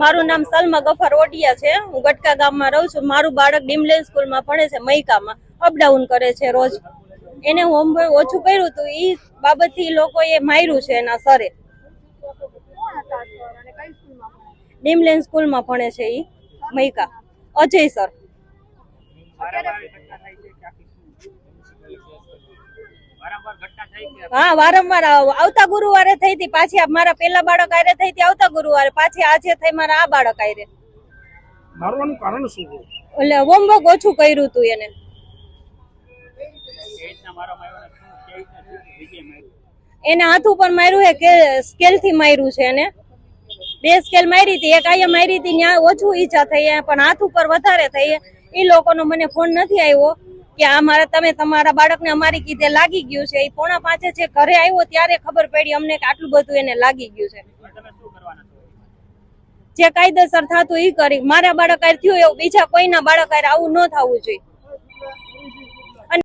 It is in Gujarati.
મારું નામ સલમા ગફાર ઓડિયા છે. હું ગટકા ગામમાં રહું છું. મારું બાળક ડીમલેન સ્કૂલમાં ભણે છે, મૈકામાં. અપડાઉન કરે છે રોજ. એને હોમવર્ક ઓછું કર્યું હતું એ બાબતથી લોકોએ માર્યું છે એના સરે. ડીમલેન સ્કૂલમાં ભણે છે એ મૈકા. અજય સર. હા વારંવાર આવતા ગુરુવારે થઈ હતી પાછી મારા પેલા બાળક આરે થઈ હતી આવતા ગુરુવારે પાછી આજે થઈ મારા આ બાળક આરે મારવાનું કારણ શું એટલે હોમવર્ક ઓછું કર્યું હતું એને. એને હાથ ઉપર માર્યું છે કે સ્કેલથી માર્યું છે એને. બે સ્કેલ મારી હતી એક અહીંયા મારી હતી ત્યાં ઓછું ઈચ્છા થઈ પણ હાથ ઉપર વધારે થઈ. એ લોકોનો મને ફોન નથી આવ્યો. કે આ મારા તમે તમારા બાળકને અમારી કીધે લાગી ગયું છે. એ પોણા પાંચે જે ઘરે આવ્યો ત્યારે ખબર પડી અમને કે આટલું બધું એને લાગી ગયું છે. જે કાયદેસર થતું એ કરી. મારા બાળક થયું એવું. બીજા કોઈના બાળક આવું ન થવું જોઈએ.